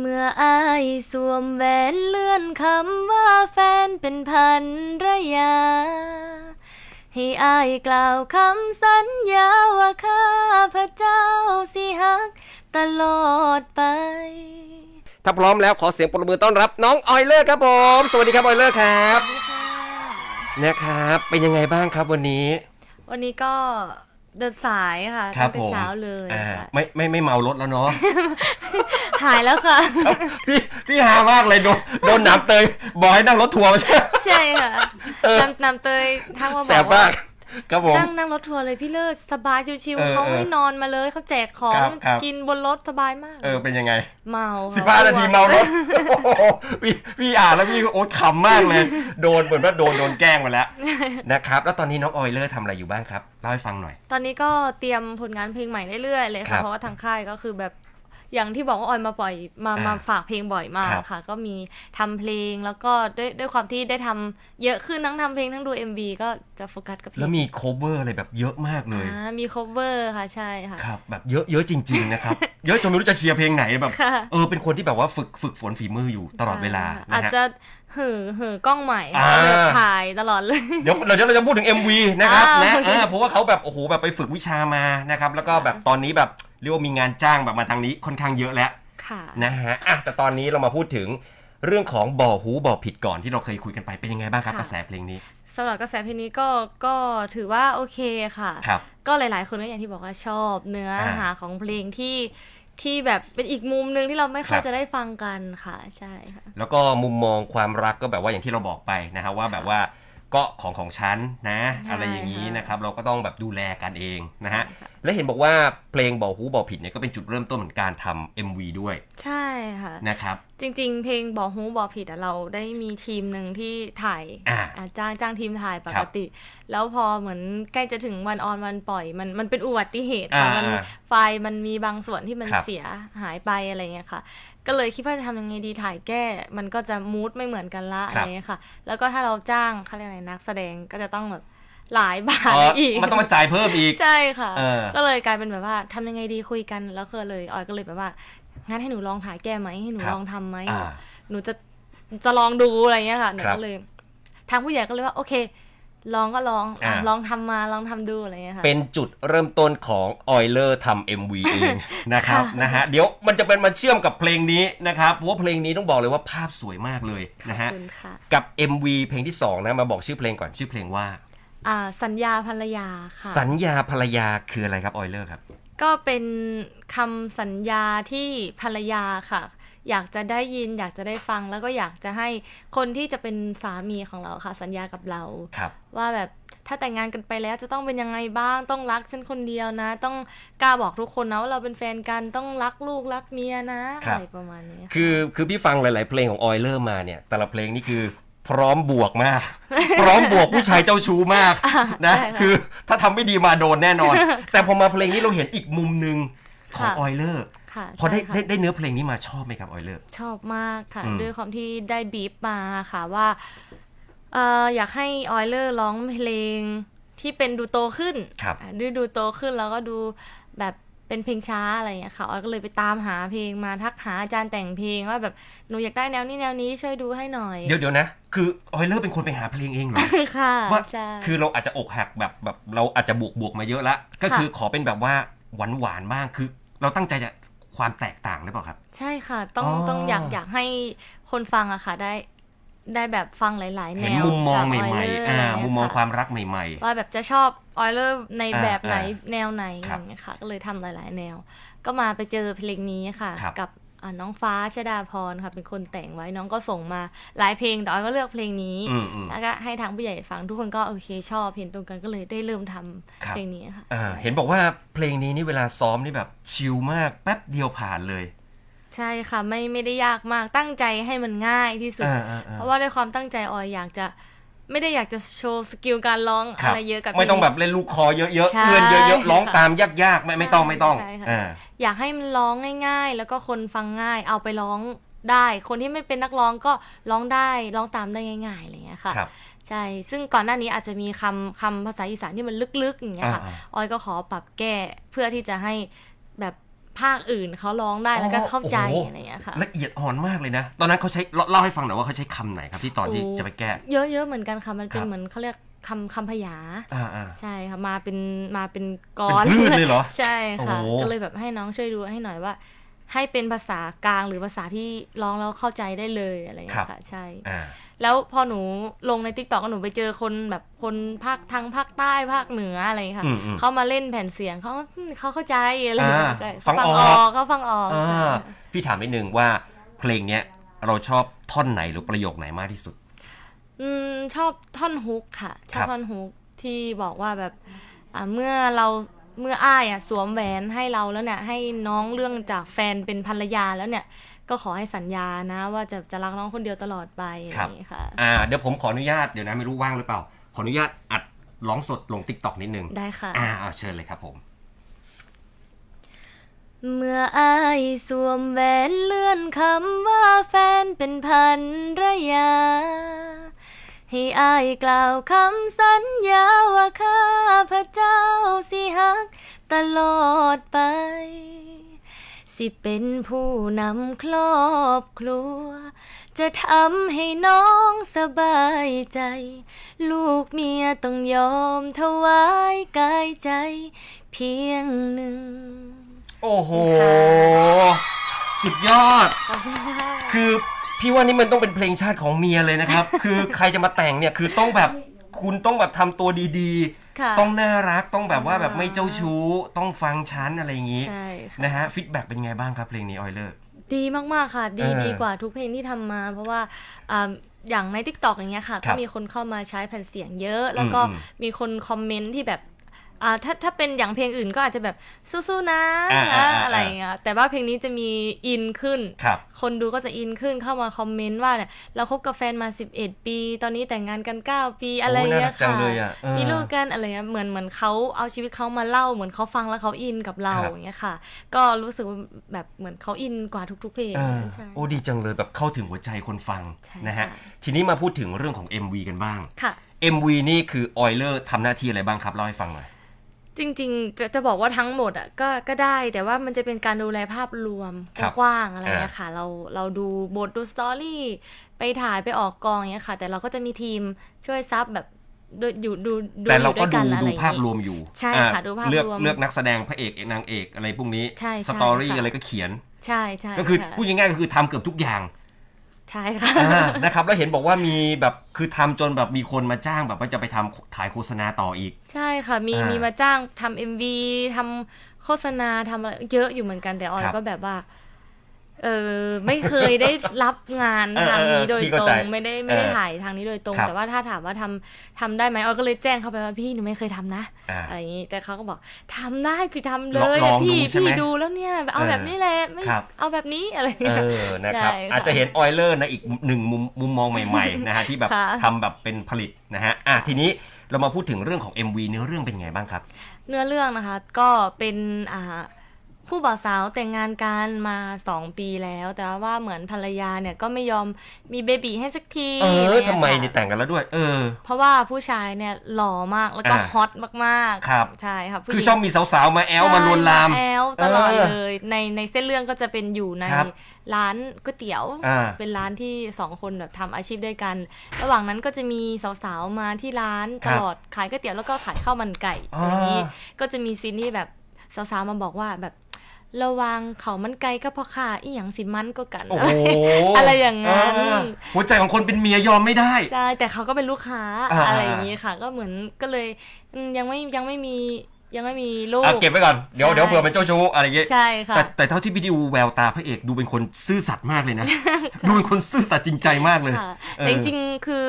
เมื่ออายสวมแหวนเลื่อนคำว่าแฟนเป็นพันรยา ให้อายกล่าวคำสัญญาว่าข้าพระเจ้าสิฮักตลอดไป ถ้าพร้อมแล้วขอเสียงปรบมือต้อนรับน้องออยเลอร์ครับผม สวัสดีครับออยเลอร์ครับ นะครับ เป็นยังไงบ้างครับวันนี้ วันนี้ก็ เดินสายค่ะครัตั้บงแต่ผมเช้าเลยอ่าค่ะไม่ไม่ไม่เมารถแล้วเนาะ หายแล้วค่ะ ครับพี่พี่หามากเลยโดนโดนหนามเตยบอกให้นั่งรถทัวร์มาใช่ใช่ค่ะเออ นำนำเตยทักมาบแสอกบว่า มาก ครับผม นั่งนั่งรถทัวร์เลยพี่เลิศสบายชิวเออๆเขาเออให้นอนมาเลยเขาแจกของครับครับ กินบนรถสบายมาก เออเป็นยังไง เมาค่ะสิบห้านาทีเมารถโอ้โหพี่พี่อ่านแล้วพี่โอ๊ตขำมากเลย โดนเหมือนว่าโดนโดนแกล้งมาแล้วนะครับ แล้วตอนนี้น้องออยเลอร์ทำอะไรอยู่บ้างครับเล่าให้ฟังหน่อย ตอนนี้ก็เตรียมผลงานเพลงใหม่เรื่อยๆเลยครัค่ะบเพราะว่าทางค่ายก็คือแบบ อย่างที่บอกว่าออยมาปล่อยมาอ่ามมาฝากเพลงบ่อยมากครับค่ะ ก็มีทำเพลงแล้วก็ด้วยด้วยความที่ได้ทำเยอะขึ้นทั้งทำเพลงทั้งดู MV ก็จะโฟกัสกับเพลงแล้วมี cover อะไรแบบเยอะมากเลยอ่ามี cover ค่ะใช่ค่ะครับแบบเยอะเยอะจริง ๆ นะครับ เยอะจนไม่รู้จะเชียร์เพลงไหนแบบค่ะเออเป็นคนที่แบบว่าฝึกฝึกฝนฝีมืออยู่ตลอดเวลาอานะจฮะจะ เห่อเห่อกล้องใหม่อ่าแบบถ่ายตลอดเลย เดี๋ยวเราจะเราจะพูดถึง MV นะครับอ่านะโอเคเออเพราะว่าเขาแบบโอ้โหแบบไปฝึกวิชามานะครับแล้วก็แบบตอนนี้แบบเรียกว่ามีงานจ้างแบบมาทางนี้ค่อนข้างเยอะแล้วค่ะ นะฮะอะแต่ตอนนี้เรามาพูดถึงเรื่องของบ่อหูบ่อผิดก่อนที่เราเคยคุยกันไปเป็นยังไงบ้างครับค่ะ กระแสเพลงนี้สำหรับกระแสเพลงนี้ก็ก็ถือว่าโอเคค่ะ ครับ ก็หลายๆ คนก็อย่างที่บอกว่าชอบเนื้ออ่าหาของเพลงที่ ที่แบบเป็นอีกมุมหนึ่งที่เราไม่ค่อยครับจะได้ฟังกันค่ะใช่ค่ะแล้วก็มุมมองความรักก็แบบว่าอย่างที่เราบอกไปนะครับว่าแบบว่าก็ของของฉันนะใช่อะไรอย่างนี้นะครับ เราก็ต้องแบบดูแลกันเองนะฮะใช่ค่ะ และเห็นบอกว่าเพลงบอกหูบอกผิดเนี่ยก็เป็นจุดเริ่มต้นเหมือนการทำ MV ด้วยใช่ค่ะ นะครับ จริง ๆ เพลงบอกฮู้บอกผิดอะเราได้มีทีมหนึ่งที่ถ่ายอ่าอ่าจ้างจ้างทีมถ่ายปครักบติ แล้วพอเหมือนใกล้จะถึงวันออนวันปล่อย มันมันเป็นอุบัติเหตุค่ะอ่ามัมันไฟล์มันมีบางส่วนที่มันครับ เสียหายไปอะไรเงี้ยค่ะ ก็เลยคิดว่าจะทำยังไงดีถ่ายแก้ มันก็จะมูดไม่เหมือนกันละอะไรเงี้ยค่ะ แล้วก็ถ้าเราจ้างเขาเรียกอะไรนักแสดงก็จะต้องแบบ หลายบาทอ๋ออีกมันต้องมาจ่ายเพิ่มอีกใช่ค่ะเออก็เลยกลายเป็นแบบว่าทำยังไงดีคุยกันแล้วก็เลยออยก็เลยแบบว่างั้นให้หนูลองถ่ายแก้ไหมให้หนูครับลองทำไหมอ่าหนูจะจะลองดูอะไรเงี้ยค่ะหนูครับก็เลย ทางผู้ใหญ่ก็เลยว่าโอเคลองก็ลองอะอ่าลองทำมาลองทำดูอะไรเงี้ยค่ะ เป็นจุดเริ่มต้นของออยเลอร์ทำ MV เองนะครับค่ะนะฮะเดี๋ยวมันจะเป็นมาเชื่อมกับเพลงนี้นะครับเพราะว่าเพลงนี้ต้องบอกเลยว่าภาพสวยมากเลยนะขฮะอบคุณค่ะกับ MV เพลงที่สองนะมาบอกชื่อเพลงก่อนชื่อเพลงว่า อ่าสัญญาภรรยาค่ะ สัญญาภรรยาคืออะไรครับออยเลอร์ครับ ก็เป็นคำสัญญาที่ภรรยาค่ะ อยากจะได้ยินอยากจะได้ฟังแล้วก็อยากจะให้คนที่จะเป็นสามีของเราค่ะ สัญญากับเรา ครับ ว่าแบบถ้าแต่งงานกันไปแล้วจะต้องเป็นยังไงบ้างต้องรักฉันคนเดียวนะ ต้องกล้าบอกทุกคนนะว่าเราเป็นแฟนกันต้องรักลูกรักเมียนะครับ อะไรประมาณนี้ค่ะ คือคือพี่ฟังหลาย ๆ เพลงของออยเลอร์มาเนี่ย แต่ละเพลงนี่คือ พร้อมบวกมาก พร้อมบวกผู้ชายเจ้าชู้มากนะใช่ค่ะคือถ้าทำไม่ดีมาโดนแน่นอน แต่พอมาเพลงนี้เราเห็นอีกมุมหนึ่งของค่ะออยเลอร์ค่ะพอได้ใช่ค่ะได้ได้เนื้อเพลงนี้มาชอบไหมครับออยเลอร์ชอบมากค่ะอืมด้วยความที่ได้บีบมาค่ะว่าเอ่ออยากให้ออยเลอร์ร้องเพลงที่เป็นดูโตขึ้นครับอะดูดูโตขึ้นแล้วก็ดูแบบ เป็นเพลงช้าอะไรอย่างเงี้ยค่ะออยก็เลยไปตามหาเพลงมาทักหาอาจารย์แต่งเพลงว่าแบบหนูอยากได้แนวนี้แนวนี้ช่วยดูให้หน่อยเดี๋ยวเดี๋ยวนะ คือออยเลอร์เป็นคนไปหาเพลงเองเหรอ ค่ะว่าใช่ คือเราอาจจะอกหักแบบแบบเราอาจจะบวกบวกมาเยอะแล้วก็ค่ะคือขอเป็นแบบว่าหวานหวานๆบ้างคือเราตั้งใจจะความแตกต่างหรือเปล่าครับ ใช่ค่ะ ต้องอ๋อ ต้องอยากอยากให้คนฟังอะค่ะ ได้ ได้แบบฟังหลาย ๆ แนเห็นวมุมมองจากใหม่ Euler ๆอ่าะไรเงี้ยมุมมองะความรักใหม่ว่าแบบจะชอบออยเลอร์ในอ่าแบบไหนอ่าแนวไหนคอรับย่างเงี้ยค่ะ ก็เลยทำหลาย ๆ แนว ก็มาไปเจอเพลงนี้ค่ะครับกับอ่าน้องฟ้าชดาพรค่ะ เป็นคนแต่งไว้น้องก็ส่งมาหลายเพลงแต่ออยก็เลือกเพลงนี้ๆอืมอืมแล้วก็ให้ทางผู้ใหญ่ฟังทุกคนก็โอเคชอบเห็นตรงกันก็เลยได้เริ่มทำครับเพลงนี้ค่ะอ่าเห็นบอกว่าเพลงนี้นี่เวลาซ้อมนี่แบบชิลมากแป๊บเดียวผ่านเลย ใช่ค่ะไม่ไม่ได้ยากมากตั้งใจให้มันง่ายที่สุดอ่าอ่าอ่าเพราะว่าด้วยความตั้งใจออยอยากจะไม่ได้อยากจะโชว์สกิลการร้องครัอะไรเยอะกับไม่ต้องเพลแบบเล่นลูกคอเยอะๆใช่เอื้อนเยอะๆร้องค่ะตามยากๆไม่ไม่ต้องไม่ต้องใช่ค่ะอ่าอยากให้มันร้องง่าย ๆ แล้วก็คนฟังง่าย เอาไปร้องได้ คนที่ไม่เป็นนักร้องก็ร้องได้ร้องตามได้ง่ายๆอะไรอย่างเงี้ยค่ะครับใช่ซึ่งก่อนหน้านี้อาจจะมีคำคำภาษาอีสานที่มันลึกๆอย่างเงี้ยค่ะอ่าออยก็ขอปรับแก้เพื่อที่จะให้แบบ ภาคอื่นเขาร้องได้แล้วก็อ๋อเข้าใจโอ้โหอะไรอย่างเงี้ยค่ะละเอียดอ่อนมากเลยนะ ตอนนั้นเขาใช้เล่าเล่าให้ฟังหน่อยว่าเขาใช้คำไหนครับที่ตอนที่โอ้จะไปแก้ เยอะๆเหมือนกันค่ะมันเป็คนรับเหมือนเขาเรียกคำคำพยาอ่าอ่าใช่ค่ะมาเป็นมาเป็นกเป็นรพืชเลยเหรอใช่ค่ะโอ้ก็เลยแบบให้น้องช่วยดูให้หน่อยว่า ให้เป็นภาษากลางหรือภาษาที่ร้องแล้วเข้าใจได้เลยอะไรอย่างเงี้ยค่ะ ใช่ อ่า แล้วพอหนูลงในทิกตอกหนูไปเจอคนแบบคนภาคทางภาคใต้ภาคเหนืออะไรอย่างเงี้ยค่ะอืมอืมเขามาเล่นแผ่นเสียงเขาอืมเขาเข้าใจอะไรอย่างเงี้ยอ่าใช่ฟังออก เขาฟังออกอ่าพี่ถามนิดนึงว่าเพลงเนี้ยเราชอบท่อนไหนหรือประโยคไหนมากที่สุด อืมชอบท่อนฮุกค่ะชครัอบบท่อนฮุกที่บอกว่าแบบอ่าเมื่อเรา เมื่ออ้ายอะสวมแหวนให้เราแล้วเนี่ยให้น้องเรื่องจากแฟนเป็นภรรยาแล้วเนี่ย ก็ขอให้สัญญานะ ว่าจะจะรักน้องคนเดียวตลอดไปอะไรคอรับย่างงี้ค่ะ อ่าเดี๋ยวผมขออนุญาตเดี๋ยวนะไม่รู้ว่างหรือเปล่า ขออนุญาตอัดร้องสดลงติ๊กต็อกนิดนึงได้ค่ะ อ่าเอาเชิญเลยครับผม เมื่ออายสวมแหวนเลื่อนคำว่าแฟนเป็นพันรยา ให้อายกล่าวคำสัญญาว่าข้าพระเจ้าสิฮักตลอดไป สิเป็นผู้นำครอบครัว จะทำให้น้องสบายใจ ลูกเมียต้องยอมถวายกายใจ เพียงหนึ่ง โอ้โหค่ะสุดยอด ขอบคุณค่ะ คือ พี่ว่านี่มันต้องเป็นเพลงชาติของเมียเลยนะครับ คือใครจะมาแต่งเนี่ยคือต้องแบบคุณต้องแบบทำตัวดีค่ะๆ ต้องน่ารักต้องแบบว่าแบบอ่าไม่เจ้าชู้ ต้องฟังชั้นอะไรอย่างนี้ใช่ค่ะนะฮะฟีดแบ็กเป็นไงบ้างครับเพลงนี้ออยเลอร์ ดีมากๆค่ะ ดีเออดีกว่าทุกเพลงที่ทำมา เพราะว่าอ่าอย่างใน t ิ k t o k อย่างเงี้ยค่ะ ครัก็บมีคนเข้ามาใช้แผ่นเสียงเยอะ แล้วก็อืมอืมมีคนคอมเมนต์ที่แบบ อ่าถ้าถ้าเป็นอย่างเพลงอื่นก็อาจจะแบบสู้ๆนะอ่านะอ่าอ่าอะไรอย่างเงี้ยแต่ว่าเพลงนี้จะมีอินขึ้นครับคนดูก็จะอินขึ้นเข้ามาคอมเมนต์ว่าเนี่ยเราคบกับแฟนมา 11 ปี ตอนนี้แต่งงานกัน 9 ปีอะไรอย่างเงี้ยน่ารักจังค่ะเลยอะเออมีลูกกันอะไรเงี้ยเหมือนเหมือนเขาเอาชีวิตเขามาเล่าเหมือนเขาฟังแล้วเขาอินกับเราครับอย่างเงี้ยค่ะ ก็รู้สึกว่าแบบเหมือนเขาอินกว่าทุกๆเพลงเออใช่โอ้ดีจังเลยแบบเข้าถึงหัวใจคนฟังใช่นะฮะค่ะทีนี้มาพูดถึงเรื่องของ MV กันบ้างค่ะ MV นี่คือออยเลอร์ทำหน้าที่อะไรบ้างครับเล่าให้ฟังหน่อย จริงๆ จะจะบอกว่าทั้งหมดอะก็ก็ได้แต่ว่ามันจะเป็นการดูแลภาพรวมครับกว้างๆอะไรเงี้ยอ่าค่ะ เราเราดูบทดูสตอรี่ไปถ่ายไปออกกองเงี้ยค่ะ แต่เราก็จะมีทีมช่วยซับแบบดูอยู่ดูดูแต่เราอยู่ก็ด้วยดูนอะไรดูอย่งงี้ภาพรวมอยู่ใช่อ่ค่ะดูภาพเลือกรวมเลือกนักแสดงพระเอกนางเอกอะไรพวกนี้ใช่ใช่สตอรี่ค่ะ อะไรก็เขียน ใช่ใช่ก็คือค่ะพูดง่ายๆก็คือทำเกือบทุกอย่าง ใช่ค่ะ อ่านะครับแล้วเห็นบอกว่ามีแบบคือทำจนแบบมีคนมาจ้างแบบว่าจะไปทำถ่ายโฆษณาต่ออีก ใช่ค่ะ มีอ่ามีมีมาจ้างทำเอ็มวีทำโฆษณาทำอะไรเยอะอยู่เหมือนกันแต่ออยครับ ก็แบบว่า เออไม่เคยได้รับงานเออทางนี้เออโดยพี่ตเข้ารใจงไม่ได้ไม่ได้เออถ่ายทางนี้โดยตรงครับแต่ว่าถ้าถามว่าทำทำได้ไหมออยก็เลยแจ้งเขาไปว่าพี่หนูไม่เคยทำนะอ่าอะไรอย่างนี้แต่เขาก็บอกทำได้คือทำเลลองยลองพี่ดูใช่ไหมพี่ดูแล้วเนี่ยเอาเออแบบนี้แหละไม่ครับเอาแบบนี้อะไรอย่างเอเงี้ยอนะครับใช่ค่ะอาจจะเห็นออยเลอร์นะอีกหนึ่งมุมมุมมองใหม่ๆนะฮะที่แบบค่ะทำแบบเป็นผลิตนะฮะอะทีนี้เรามาพูดถึงเรื่องของ MV เนื้อเรื่องเป็นไงบ้างครับ เนื้อเรื่องนะคะก็เป็นอ่า คู่บ่าวสาวแต่งงานกันมาสองปีแล้ว แต่ว่าเหมือนภรรยาเนี่ยก็ไม่ยอมมีเบบีให้สักทีเออะไรองี้ยทำไมค่ะนี่แต่งกันแล้วด้วย เออ เพราะว่าผู้ชายเนี่ยหล่อมากแล้วก็อ่าฮอตมากๆครับใช่ค่ะผู้หคือญิงชอบมีสาวๆมาแอลมาลวนลามใช่แอลตลอดเออเลยในในเส้นเรื่องก็จะเป็นอยู่ในครับร้านก๋วยเตี๋ยวอ่าเป็นร้านที่สองคนแบบทำอาชีพด้วยกัน ระหว่างนั้นก็จะมีสาวๆมาที่ร้านคตรับลอดขายก๋วยเตี๋ยวแล้วก็ขายข้าวมันไก่อ๋อออะไรอย่างนี้ก็จะมีซีนที่แบบสาวๆมาบอกว่าแบบ ระวังเขามันไก่ก็พอค่ะอีหยังสิมันก็กัน โอ้โห อะไรอย่างนั้น อ่าหัวใจของคนเป็นเมียยอมไม่ได้ ใช่แต่เขาก็เป็นลูกค้าอ่า อะไรอย่างนี้ค่ะ ก็เหมือนก็เลยอืมยังไม่ยังไม่มียังไม่มีลูก อะเก็บไว้ก่อน เดี๋ยวใช่ เดี๋ยวเผื่อเป็นเจ้าชู้อะไรอย่างเงี้ยใช่ค่ะ แต่แต่เท่าที่พี่ดูแววตาพระเอกดูเป็นคนซื่อสัตย์มากเลยนะ ดูเป็นคนซื่อสัตย์จริงใจมากเลย ค่ะเออแต่จริงๆ คือ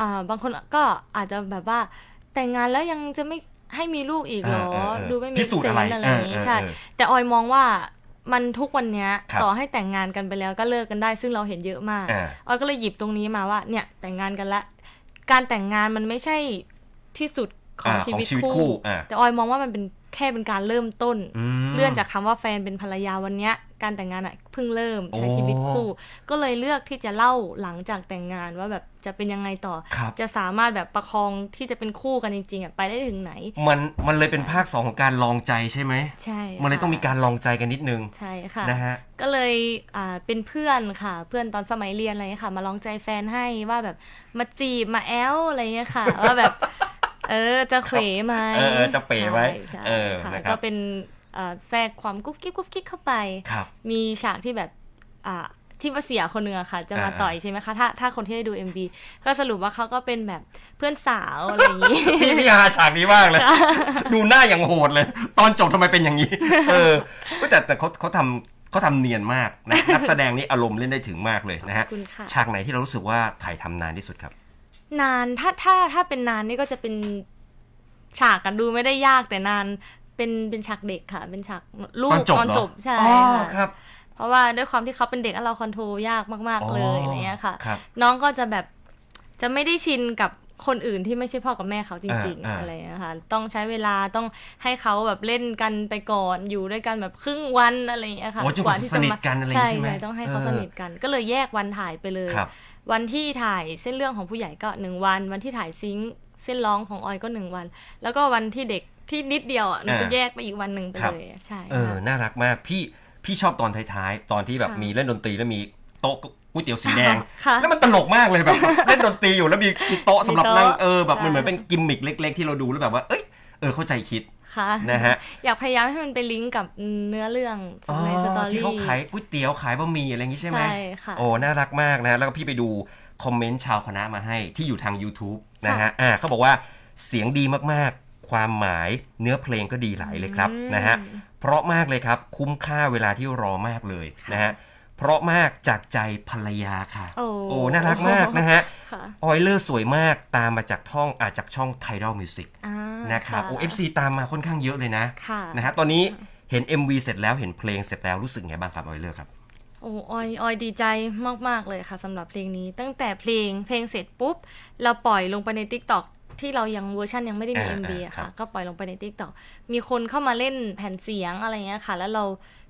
อ่าบางคนก็อาจจะแบบว่าแต่งงานแล้วยังจะไม่ ให้มีลูกอีกเหรอ เออเออเออดูไม่มีพิสูจน์อะไรเซนส์อะไรอย่างนี้เออเออใช่ เออแต่ออยมองว่ามันทุกวันเนี้ยครับ ต่อให้แต่งงานกันไปแล้วก็เลิกกันได้ ซึ่งเราเห็นเยอะมาก อ่า ออยก็เลยหยิบตรงนี้มาว่าเนี่ยแต่งงานกันละการแต่งงานมันไม่ใช่ที่สุดของอ่าชีวิตของชีวิตคู่คู่อ่า แต่ออยมองว่ามันเป็นแค่เป็นการเริ่มต้นอืมเลื่อนจากคำว่าแฟนเป็นภรรยาวันเนี้ย การแต่งงานอะเพิ่งเริ่มโอ้ใช้ชีวิตคู่ ก็เลยเลือกที่จะเล่าหลังจากแต่งงานว่าแบบจะเป็นยังไงต่อครับจะสามารถแบบประคองที่จะเป็นคู่กันจริงๆอะไปได้ถึงไหน มันมันเลยเป็นภาคสองของการลองใจใช่ไหมใช่ มันเลยค่ะต้องมีการลองใจกันนิดนึงใช่ค่ะนะฮะก็เลยอ่าเป็นเพื่อนค่ะ เพื่อนตอนสมัยเรียนอะไรเงี้ยค่ะ มาลองใจแฟนให้ว่าแบบมาจีบมาแอลอะไรเงี้ยค่ะว่าแบบเออจะเขวไหมเออเออจะเป๋ไหมใช่ใช่เออค่ะนะครับก็เป็นอ่า แทรกความกุ๊กกิ๊กกุ๊กกิ๊กเข้าไปครับมีฉากที่แบบอ่าที่ว่าเสียคนหนึ่งอะค่ะ จะมาอ่าต่อยใช่ไหมคะ ถ้าถ้าคนที่ได้ดู MV ก็สรุปว่าเขาก็เป็นแบบเพื่อนสาวอะไรอย่างนี้ พี่พี่ฮาฉากนี้มากเลย ดูหน้าอย่างโหดเลย ตอนจบทำไมเป็นอย่างนี้ เออเว้ยแต่แต่เขาเขาทำเขาทำเนียนมากนะนักแสดงนี่อารมณ์เล่นได้ถึงมากเลยนะฮะขอบคุณค่ะฉากไหนที่เรารู้สึกว่าถ่ายทำนานที่สุดครับ นานถ้าถ้าถ้าเป็นนานนี่ก็จะเป็นฉากกันดูไม่ได้ยากแต่นาน เป็นเป็นฉากเด็กค่ะ เป็นฉากลูกตอนจบตอนเหรอจบใช่อ๋อค่ะครับเพราะว่าด้วยความที่เขาเป็นเด็กแล้วเราคอนโทรลยากมากอ๋อๆเลยอะไรเงี้ยค่ะครับน้องก็จะแบบจะไม่ได้ชินกับคนอื่นที่ไม่ใช่พ่อกับแม่เขาจริงอ่าๆอะไรเงี้ยค่ะต้องใช้เวลาต้องให้เขาแบบเล่นกันไปก่อนอยู่ด้วยกันแบบครึ่งวันอะไรเงี้ยค่ะโอ้จนกว่าจะสนิทกันอะไรอย่างงี้ใช่ไหมต้องให้เขาเออสนิทกัน ก็เลยแยกวันถ่ายไปเลยครับวันที่ถ่ายเส้นเรื่องของผู้ใหญ่ก็หนึ่งวัน วันที่ถ่ายซิงค์เส้นร้องของออยก็หนึ่งวัน แล้วก็วันที่เด็ก ที่นิดเดียวอะหนูก็อ่าแยกไปอีกวันหนึ่งไปครับเลยอะใช่เออค่ะน่ารักมากพี่พี่ชอบตอนท้ายๆ ตอนที่แบบค่ะมีเล่นดนตรีแล้วมีโต๊ะก๋วยเตี๋ยวสีแดงค่ะแล้วมันตลกมากเลยแบบเล่นดนตรีอยู่แล้วมีมีโต๊ะสำหรับนั่งมีโต๊ะเออแบบมันใช่เหมือนเป็นกิมมิคเล็ก ๆ ที่เราดูแล้วแบบว่าเอ้ยเออเข้าใจคิดค่ะนะฮะอยากพยายามให้มันไปลิงก์กับเนื้อเรื่องในสตอรี่ที่เขาขายก๋วยเตี๋ยวขายบะหมี่อะไรอย่างงี้ใช่ไหมใช่ค่ะโอ้น่ารักมากนะแล้วก็พี่ไปดูคอมเมนต์ชาวคณะมาให้ที่อยู่ทาง YouTube นะฮะอ่าเขาบอกว่าเสียงดีมากๆ ความหมายเนื้อเพลงก็ดีหลายเลยครับอืมนะฮะเพราะมากเลยครับคุ้มค่าเวลาที่รอมากเลยค่ะนะฮะเพราะมากจากใจภรรยาค่ะ โอ้โอ้น่ารักมากนะฮะค่ะออยเลอร์สวยมากตามมาจากท่องอาจากช่อง Tidal Music อ่านะครับโอ้ FC ตามมาค่อนข้างเยอะเลยนะค่ะนะฮะตอนนี้เห็น MV เสร็จแล้วเห็นเพลงเสร็จแล้วรู้สึกไงบ้างครับออยเลอร์ครับโอ้ออยออยดีใจมาก ๆ เลยค่ะสำหรับเพลงนี้ ตั้งแต่เพลงเพลงเสร็จปุ๊บ เราปล่อยลงไปใน Tik t o k ที่เรายังเวอร์ชันยังไม่ได้มีอ่า MV อ่าอะครัค่ะบก็ปล่อยลงไปใน Tik t o k มีคนเข้ามาเล่นแผ่นเสียงอะไรเงี้ยค่ะ แล้วเรา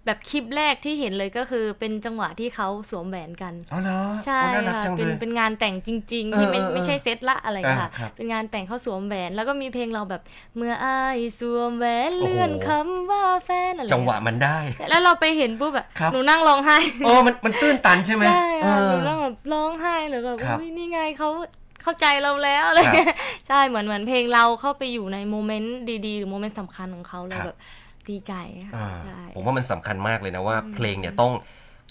แบบคลิปแรกที่เห็นเลยก็คือเป็นจังหวะที่เขาสวมแหวนกันอ๋อเหรอใช่โอ้น่ารักค่ะจังเลเป็นยเป็นงานแต่งจริงเอๆอที่ไม่เออไม่ใช่เซตละอะไรค่ะอ่าครับเป็นงานแต่งเขาสวมแหวน แล้วก็มีเพลงเราแบบเมื่ออายสวมแหวนโอ้โหเลื่อนคำว่าแฟนอะไรจังหวะมันได้ แล้วเราไปเห็นปุ๊บแบบครับหนูนั่งร้องไห้โอ้มันมันตื้นตันใช่ไหมใช่ค่ะเอหนูอนั่งแบบร้องไห้เลยแบบครับอุ๊ยนี่ไงเขา เข้าใจเราแล้วอะไรครับเงี้ยใช่เหมือนเหมือนเพลงเราเข้าไปอยู่ในโมเมนต์ดีๆ หรือโมเมนต์สำคัญของเขาเราครับแบบดีใจค่ะอ่าใช่ผมว่ามันสำคัญมากเลยนะว่า เพลงเนี่ยต้อง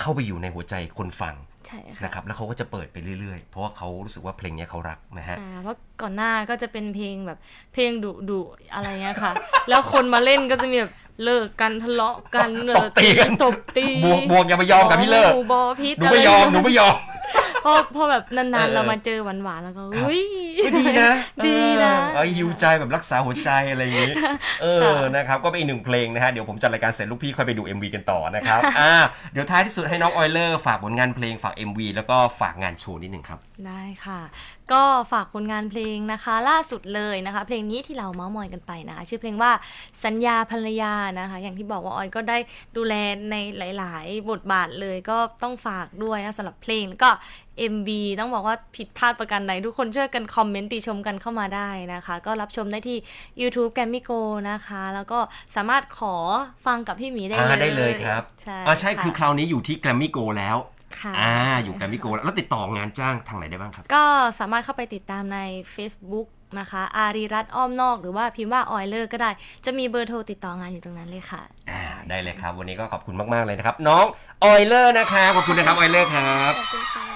เข้าไปอยู่ในหัวใจคนฟังใช่ค่ะนะครับแล้วเขาก็จะเปิดไปเรื่อยๆ เพราะว่าเขารู้สึกว่าเพลงเนี้ยเขารักนะฮะใช่เพราะก่อนหน้าก็จะเป็นเพลงแบบเพลงดุดุๆอะไรเงี้ยค่ะ แล้วคนมาเล่นก็จะมีแบบเลิกกันทะเลาะกันตบตีกันตบตีบวกบวกอย่าไปยอมกับพี่เลิกหนูบอพิษหนูไม่ยอมหนูไม่ยอม พอพอแบบนานเออๆเรามาเจอหวานๆแล้วก็ครับ อุ้ย ก็ดีนะดีนะเออฮิวใจแบบรักษาหัวใจอะไรอย่างนี้ เออ นะครับก็เป็นอีกหนึ่งเพลงนะฮะ เดี๋ยวผมจัดรายการเสร็จลูกพี่ค่อยไปดู MV กันต่อนะครับ อ่า เดี๋ยวท้ายที่สุดให้น้องออยเลอร์ฝากผลงานเพลงฝาก MV แล้วก็ฝากงานโชว์นิดหนึ่งครับ ได้ค่ะ ก็ฝากผลงานเพลงนะคะ ล่าสุดเลยนะคะ เพลงนี้ที่เราเมาส์มอยกันไปนะคะชื่อเพลงว่าสัญญาภรรยานะคะ อย่างที่บอกว่าออยก็ได้ดูแลในหลาย ๆ บทบาทเลยก็ต้องฝากด้วยนะสำหรับเพลงแล้วก็ MV ต้องบอกว่าผิดพลาดประการใดทุกคนช่วยกันคอมเมนต์ติชมกันเข้ามาได้นะคะ ก็รับชมได้ที่ YouTube แกมมิโกนะคะ แล้วก็สามารถขอฟังกับพี่หมีได้อ่าเลยได้เลยครับใช่อ่าใช่คือค่ะคราวนี้อยู่ที่แกรมมี่โกแล้ว ค่ะ อ่าอยู่แกรมมี่โกแล้วแล้วติดต่องานจ้างทางไหนได้บ้างครับ ก็สามารถเข้าไปติดตามใน Facebook นะคะ อารีรัตน์อ้อมนอก หรือว่าพิมพ์ว่าออยเลอร์ก็ได้ จะมีเบอร์โทรติดต่องานอยู่ตรงนั้นเลยค่ะ อ่าได้เลยครับ วันนี้ก็ขอบคุณมาก ๆ เลยนะครับ น้องออยเลอร์นะครับขอบคุณนะครับออยเลอร์ครับ ขอบคุณค่ะ